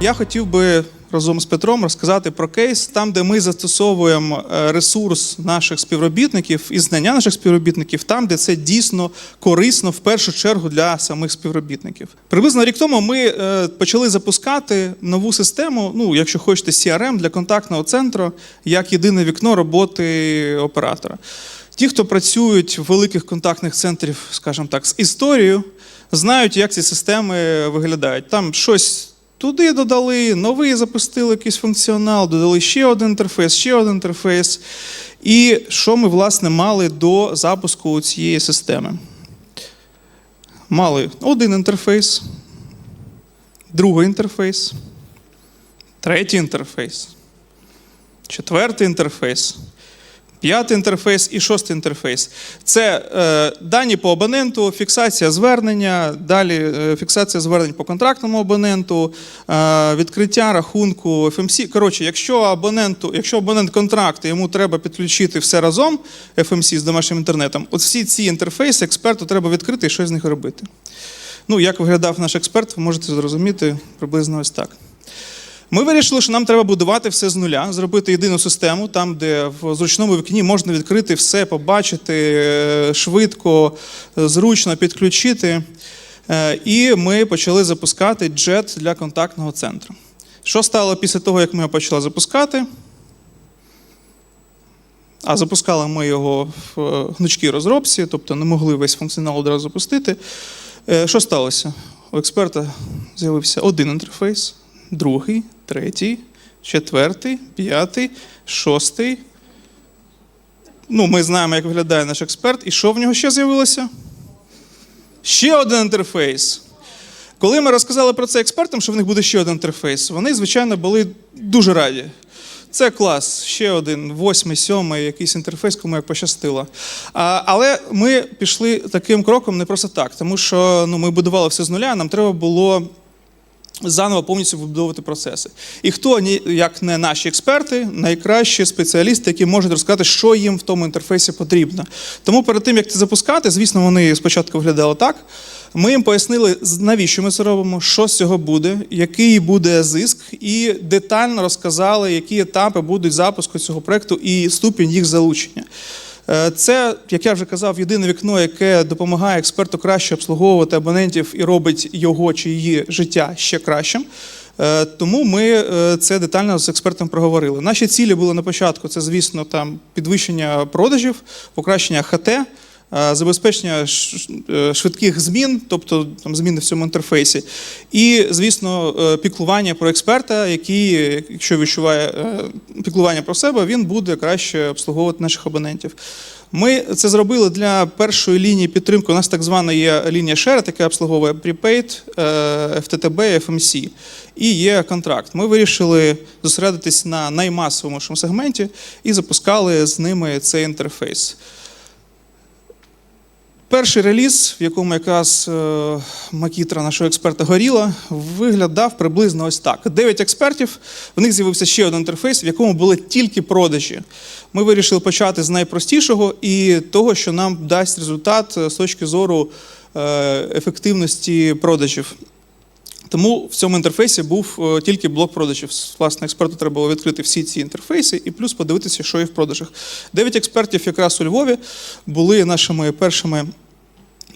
Я хотів би разом з Петром розказати про кейс, там, де ми застосовуємо е, ресурс наших співробітників і знання наших співробітників, там, де це дійсно корисно в першу чергу для самих співробітників. Приблизно рік тому ми е, почали запускати нову систему, ну, якщо хочете, CRM для контактного центру, як єдине вікно роботи оператора. Ті, хто працюють в великих контактних центрів, скажімо так, з історією, знають, як ці системи виглядають. Там щось туди додали, новий запустили якийсь функціонал, додали ще один інтерфейс, ще один інтерфейс. І що ми, власне, мали до запуску цієї системи? Мали один інтерфейс, другий інтерфейс, третій інтерфейс, четвертий інтерфейс. П'ятий інтерфейс і шостий інтерфейс. Це е, дані по абоненту, фіксація звернення, далі е, фіксація звернень по контрактному абоненту, е, відкриття рахунку FMC. Коротше, якщо абоненту, якщо абонент контракту, йому треба підключити все разом FMC з домашнім інтернетом, от всі ці інтерфейси експерту треба відкрити і щось з них робити. Ну, як виглядав наш експерт, ви можете зрозуміти приблизно ось так. Ми вирішили, що нам треба будувати все з нуля, зробити єдину систему, там, де в зручному вікні можна відкрити все, побачити е, швидко, зручно підключити. Е, І ми почали запускати джет для контактного центру. Що стало після того, як ми його почали запускати? А запускали ми його в е, гнучкій розробці, тобто не могли весь функціонал одразу запустити. Що сталося? У експерта з'явився один інтерфейс, другий, третій, четвертий, п'ятий, шостий. Ну, ми знаємо, як виглядає наш експерт. І що в нього ще з'явилося? Ще один інтерфейс. Коли ми розказали про це експертам, що в них буде ще один інтерфейс, вони, звичайно, були дуже раді. Це клас, ще один, восьмий, сьомий, якийсь інтерфейс, кому як пощастило. А, але ми пішли таким кроком не просто так, тому що ну, ми будували все з нуля, нам треба було заново повністю вибудовувати процеси. І хто, як не наші експерти, найкращі спеціалісти, які можуть розказати, що їм в тому інтерфейсі потрібно. Тому перед тим, як це запускати, звісно, вони спочатку виглядали так. Ми їм пояснили, навіщо ми це робимо, що з цього буде, який буде зиск, і детально розказали, які етапи будуть запуску цього проекту і ступінь їх залучення. Е, Це, як я вже казав, єдине вікно, яке допомагає експерту краще обслуговувати абонентів і робить його чи її життя ще кращим. Е, Тому ми е, це детально з експертом проговорили. Наші цілі були на початку: це, звісно, там підвищення продажів, покращення ХТ. Е, Забезпечення е, швидких змін, тобто там зміни в цьому інтерфейсі, і, звісно, е, піклування про експерта, який, якщо відчуває піклування про себе, він буде краще обслуговувати наших абонентів. Ми це зробили для першої лінії підтримки. У нас так звана є лінія Share, яка обслуговує Prepaid, FTTB FMC. І є контракт. Ми вирішили зосередитись на наймасовішому сегменті і запускали з ними цей інтерфейс. Перший реліз, в якому якраз е, макітра нашого експерта горіла, виглядав приблизно ось так: дев'ять експертів. В них з'явився ще один інтерфейс, в якому були тільки продажі. Ми вирішили почати з найпростішого і того, що нам дасть результат е, з точки зору е, ефективності продажів. Тому в цьому інтерфейсі був е, тільки блок продажів. Власне, експерту треба було відкрити всі ці інтерфейси і плюс подивитися, що є в продажах. Дев'ять експертів якраз у Львові були нашими першими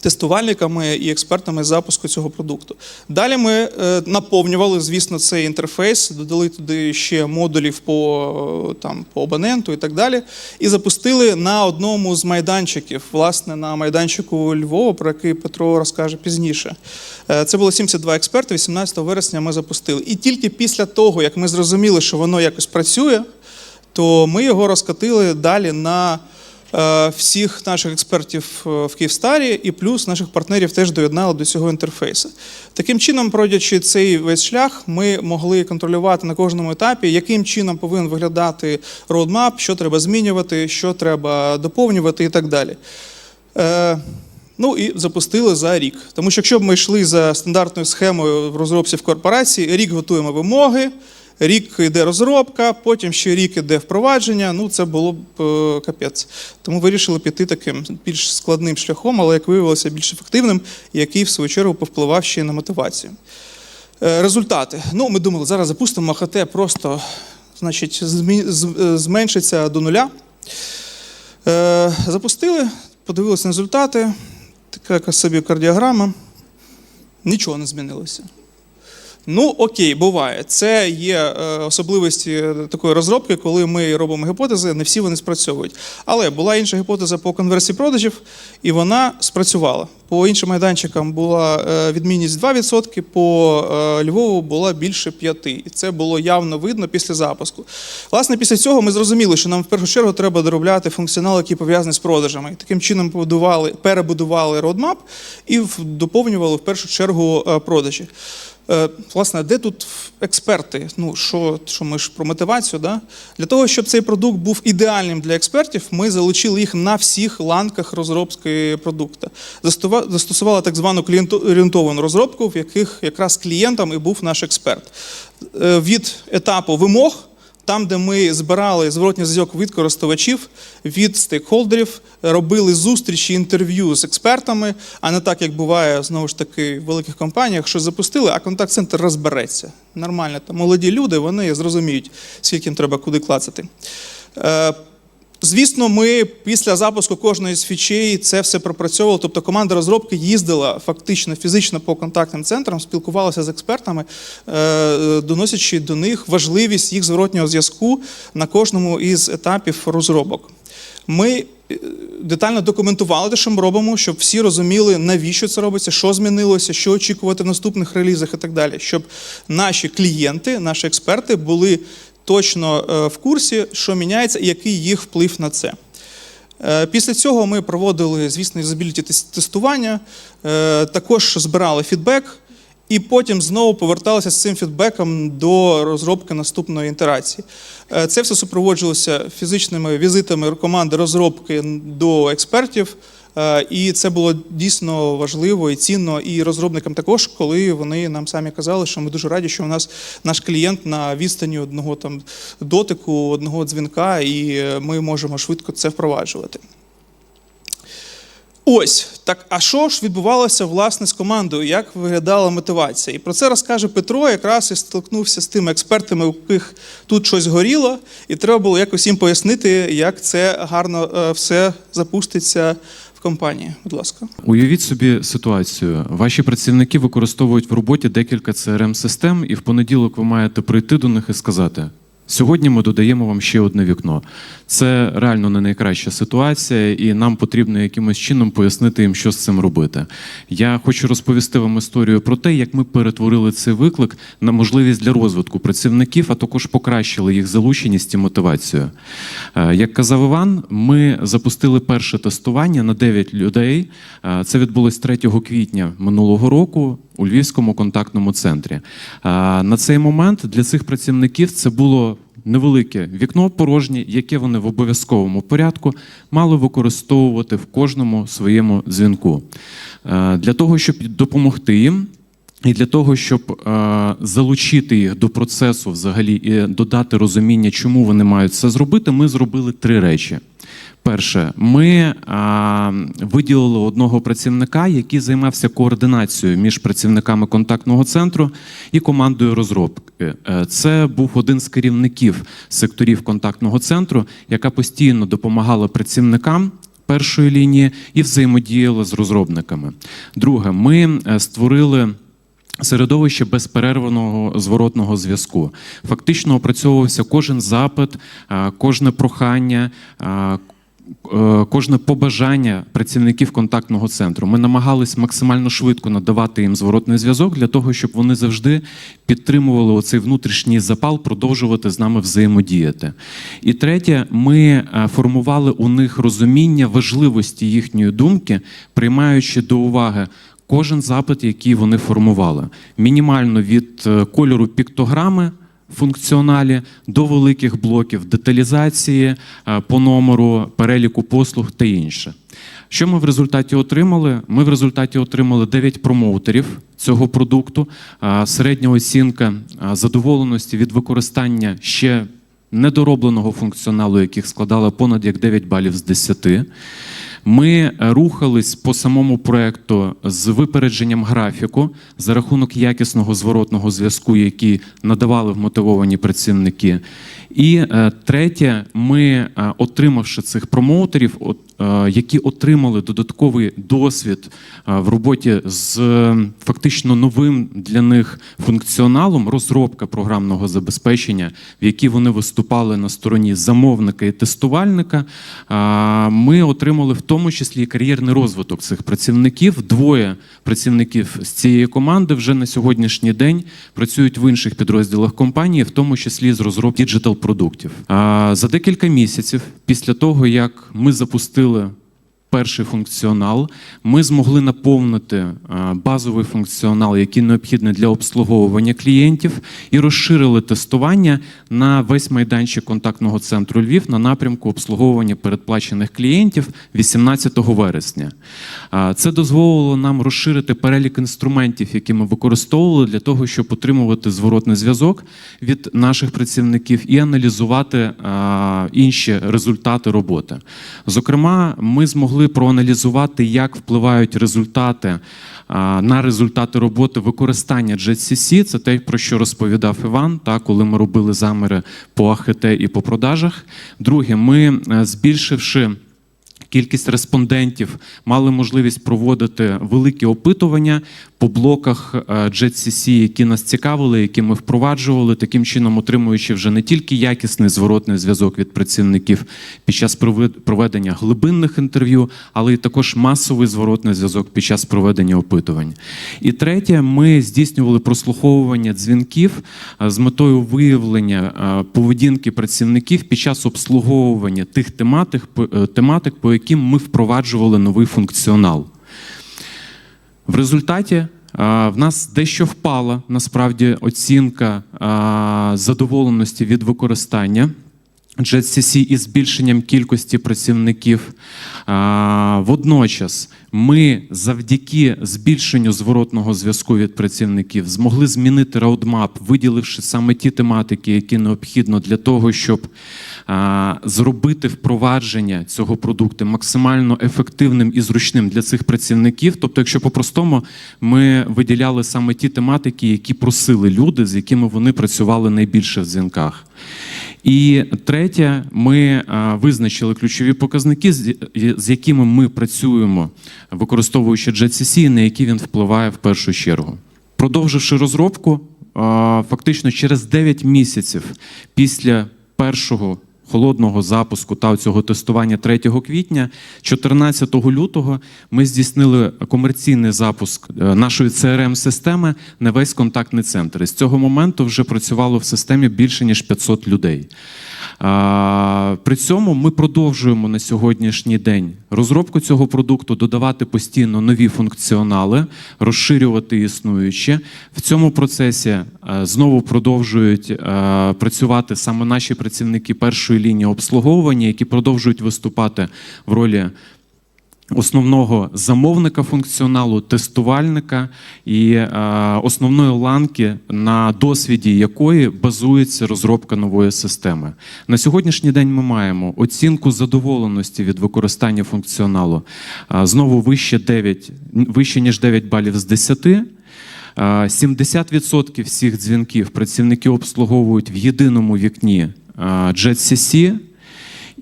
тестувальниками і експертами запуску цього продукту. Далі ми е, наповнювали, звісно, цей інтерфейс, додали туди ще модулів по, е, там, по абоненту і так далі. І запустили на одному з майданчиків, власне, на майданчику Львова, про який Петро розкаже пізніше. Е, Це було 72 експерти. 18 вересня ми запустили. І тільки після того, як ми зрозуміли, що воно якось працює, то ми його розкатили далі на всіх наших експертів е, в Київстарі, і плюс наших партнерів теж доєднали до цього інтерфейсу. Таким чином, пройдячи цей весь шлях, ми могли контролювати на кожному етапі, яким чином повинен виглядати роудмап, що треба змінювати, що треба доповнювати і так далі. Е, Ну і запустили за рік. Тому що якщо б ми йшли за стандартною схемою в розробці в корпорації, рік готуємо вимоги, рік йде розробка, потім ще рік іде впровадження. Ну це було б е, капець. Тому вирішили піти таким більш складним шляхом, але як виявилося, більш ефективним, який в свою чергу повпливав ще й на мотивацію. Е, Результати. Ну, ми думали, зараз запустимо ХТ просто значить, зменшиться до нуля. Е, Запустили, подивилися результати, така собі кардіограма. Нічого не змінилося. Ну, окей, буває. Це є е, особливості такої розробки, коли ми робимо гіпотези, не всі вони спрацьовують. Але була інша гіпотеза по конверсії продажів, і вона спрацювала. По іншим майданчикам була е, відмінність 2%, по е, Львову була більше 5%. І це було явно видно після запуску. Власне, після цього ми зрозуміли, що нам в першу чергу треба доробляти функціонал, який пов'язаний з продажами. Таким чином побудували, перебудували родмап і доповнювали в першу чергу продажі. Е, Власне, де тут експерти? Ну, що, що ми ж про мотивацію, да? Для того, щоб цей продукт був ідеальним для експертів, ми залучили їх на всіх ланках розробки продукту. Застосували так звану клієнторієнтовану розробку, в яких якраз клієнтом і був наш експерт. Е, Від етапу вимог там, де ми збирали зворотній зв'язок від користувачів, від стейкхолдерів, робили зустрічі, інтерв'ю з експертами, а не так, як буває знову ж таки в великих компаніях, що запустили, а контакт-центр розбереться. Нормально, там молоді люди, вони зрозуміють, скільки їм треба куди клацати. Звісно, ми після запуску кожної з фічей це все пропрацьовували. Тобто команда розробки їздила фактично фізично по контактним центрам, спілкувалася з експертами, е, доносячи до них важливість їх зворотнього зв'язку на кожному із етапів розробок. Ми е, детально документували те, що ми робимо, щоб всі розуміли, навіщо це робиться, що змінилося, що очікувати в наступних релізах і так далі, щоб наші клієнти, наші експерти були точно е, в курсі, що міняється і який їх вплив на це. Е, Після цього ми проводили, звісно, юзабіліті тестування, е, також збирали фідбек, і потім знову поверталися з цим фідбеком до розробки наступної інтерації. Це все супроводжувалося фізичними візитами команди розробки до експертів. Е, І це було дійсно важливо і цінно і розробникам також, коли вони нам самі казали, що ми дуже раді, що у нас наш клієнт на відстані одного там дотику, одного дзвінка, і ми можемо швидко це впроваджувати. Ось так. А що ж відбувалося власне з командою? Як виглядала мотивація? І про це розкаже Петро. Якраз і столкнувся з тими експертами, у яких тут щось горіло, і треба було якось їм пояснити, як це гарно е, все запуститься в компанії. Будь ласка. Уявіть собі ситуацію. Ваші працівники використовують в роботі декілька crm систем і в понеділок ви маєте прийти до них і сказати: сьогодні ми додаємо вам ще одне вікно. Це реально не найкраща ситуація, і нам потрібно якимось чином пояснити їм, що з цим робити. Я хочу розповісти вам історію про те, як ми перетворили цей виклик на можливість для розвитку працівників, а також покращили їх залученість і мотивацію. Е, Як казав Іван, ми запустили перше тестування на 9 людей. Е, Це відбулось 3 квітня минулого року у Львівському контактному центрі. Е, На цей момент для цих працівників це було невелике вікно порожнє, яке вони в обов'язковому порядку мали використовувати в кожному своєму дзвінку. Е, Для того, щоб допомогти їм. І для того, щоб е, залучити їх до процесу взагалі і додати розуміння, чому вони мають це зробити, ми зробили три речі. Перше, ми а, виділили одного працівника, який займався координацією між працівниками контактного центру і командою розробки. Е, Це був один з керівників секторів контактного центру, яка постійно допомагала працівникам. Першої лінії і взаємодіяла з розробниками. Друге, ми е, створили середовище безперервного зворотного зв'язку. Фактично опрацьовувався кожен запит, кожне прохання. Е, Кожне побажання працівників контактного центру. Ми намагались максимально швидко надавати їм зворотний зв'язок для того, щоб вони завжди підтримували оцей внутрішній запал, продовжувати з нами взаємодіяти. І третє, ми е, формували у них розуміння важливості їхньої думки, приймаючи до уваги кожен запит, який вони формували, мінімально від е, кольору піктограми. Функціоналі до великих блоків деталізації е, по номеру, переліку послуг та інше. Що ми в результаті отримали? Ми в результаті отримали 9 промоутерів цього продукту. Е, Середня оцінка е, задоволеності від використання ще недоробленого функціоналу, яких складала понад як 9 балів з 10. Ми е, рухались по самому проекту з випередженням графіку за рахунок якісного зворотного зв'язку, який надавали вмотивовані працівники. І е, третє, ми, е, отримавши цих промоутерів, е, які отримали додатковий досвід в роботі з фактично новим для них функціоналом, розробка програмного забезпечення, в якій вони виступали на стороні замовника і тестувальника, ми отримали в тому числі і кар'єрний розвиток цих працівників. Двоє працівників з цієї команди вже на сьогоднішній день працюють в інших підрозділах компанії, в тому числі з розробки діджитал продуктів. За декілька місяців після того, як ми запустили перший функціонал, ми змогли наповнити е, базовий функціонал, який необхідний для обслуговування клієнтів, і розширили тестування на весь майданчик контактного центру Львів на напрямку обслуговування передплачених клієнтів 18 вересня. Це дозволило нам розширити перелік інструментів, які ми використовували для того, щоб отримувати зворотний зв'язок від наших працівників і аналізувати інші результати роботи. Зокрема, ми змогли проаналізувати, як впливають результати на результати роботи використання JetCC. Це те, про що розповідав Іван, та, коли ми робили заміри по АХТ і по продажах. Друге, ми е, збільшивши. Кількість респондентів мали можливість проводити великі опитування по блоках е, JetCC, які нас цікавили, які ми впроваджували, таким чином отримуючи вже не тільки якісний зворотний зв'язок від працівників під час проведення глибинних інтерв'ю, але й також масовий зворотний зв'язок під час проведення опитувань. І третє, ми здійснювали прослуховування дзвінків е, з метою виявлення е, поведінки працівників під час обслуговування тих тематик, тематик, по яким ми впроваджували новий функціонал. В результаті в нас дещо впала насправді оцінка задоволеності від використання. JetCC із збільшенням кількості працівників. Водночас ми завдяки збільшенню зворотного зв'язку від працівників змогли змінити роудмап, виділивши саме ті тематики, які необхідно для того, щоб зробити впровадження цього продукту максимально ефективним і зручним для цих працівників. Тобто, якщо по-простому, ми виділяли саме ті тематики, які просили люди, з якими вони працювали найбільше в дзвінках. І третє, ми визначили ключові показники, з якими ми працюємо, використовуючи JetCC, на які він впливає в першу чергу. Продовживши розробку, фактично через 9 місяців після першого холодного запуску та цього тестування 3 квітня, 14 лютого ми здійснили комерційний запуск е, нашої crm системи на весь контактний центр. І з цього моменту вже працювало в системі більше ніж 500 людей. При цьому ми продовжуємо на сьогоднішній день розробку цього продукту, додавати постійно нові функціонали, розширювати існуючі. В цьому процесі е, знову продовжують е, працювати саме наші працівники першої лінії обслуговування, які продовжують виступати в ролі основного замовника функціоналу, тестувальника і е, основної ланки, на досвіді якої базується розробка нової системи. На сьогоднішній день ми маємо оцінку задоволеності від використання функціоналу е, знову вище 9, вище ніж 9 балів з 10. Е, 70% всіх дзвінків працівники обслуговують в єдиному вікні е, JetCC.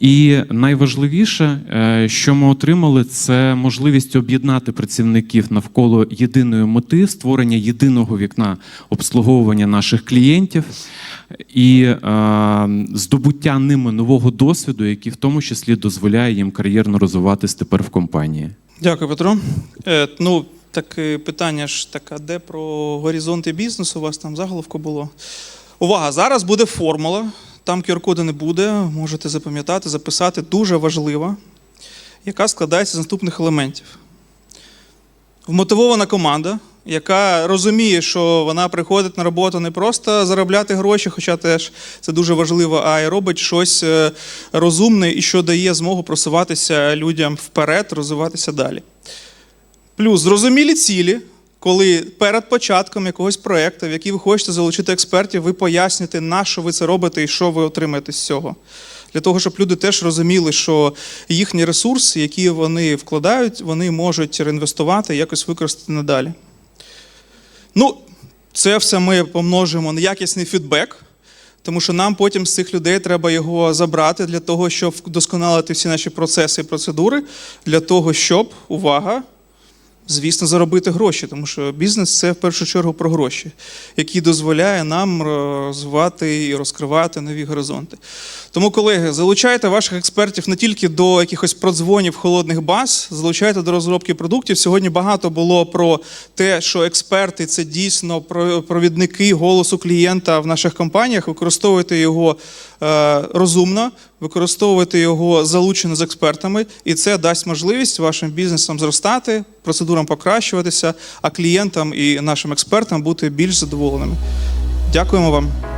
І найважливіше, е, що ми отримали, це можливість об'єднати працівників навколо єдиної мети, створення єдиного вікна обслуговування наших клієнтів і е, здобуття ними нового досвіду, який в тому числі дозволяє їм кар'єрно розвиватись тепер в компанії. Дякую, Петро. Е, ну, таке питання ж таке, де про горизонти бізнесу у вас там заголовку було. Увага! Зараз буде формула. Там QR-коду не буде, можете запам'ятати, записати. Дуже важлива, яка складається з наступних елементів. Вмотивована команда, яка розуміє, що вона приходить на роботу не просто заробляти гроші, хоча теж це дуже важливо, а й робить щось е, розумне і що дає змогу просуватися людям вперед, розвиватися далі. Плюс зрозумілі цілі, коли перед початком якогось проєкту, в який ви хочете залучити експертів, ви поясните, на що ви це робите і що ви отримаєте з цього. Для того, щоб люди теж розуміли, що їхні ресурси, які вони вкладають, вони можуть реінвестувати і якось використати надалі. Ну, це все ми помножимо на якісний фідбек, тому що нам потім з цих людей треба його забрати для того, щоб вдосконалити всі наші процеси і процедури, для того, щоб, увага, звісно, заробити гроші, тому що бізнес це в першу чергу про гроші, які дозволяє нам розвивати і розкривати нові горизонти. Тому, колеги, залучайте ваших експертів не тільки до якихось продзвонів холодних баз, залучайте до розробки продуктів. Сьогодні багато було про те, що експерти це дійсно про- провідники голосу клієнта в наших компаніях. Використовуйте його е, розумно, використовуйте його залучено з експертами, і це дасть можливість вашим бізнесам зростати, процедурам покращуватися, а клієнтам і нашим експертам бути більш задоволеними. Дякуємо вам.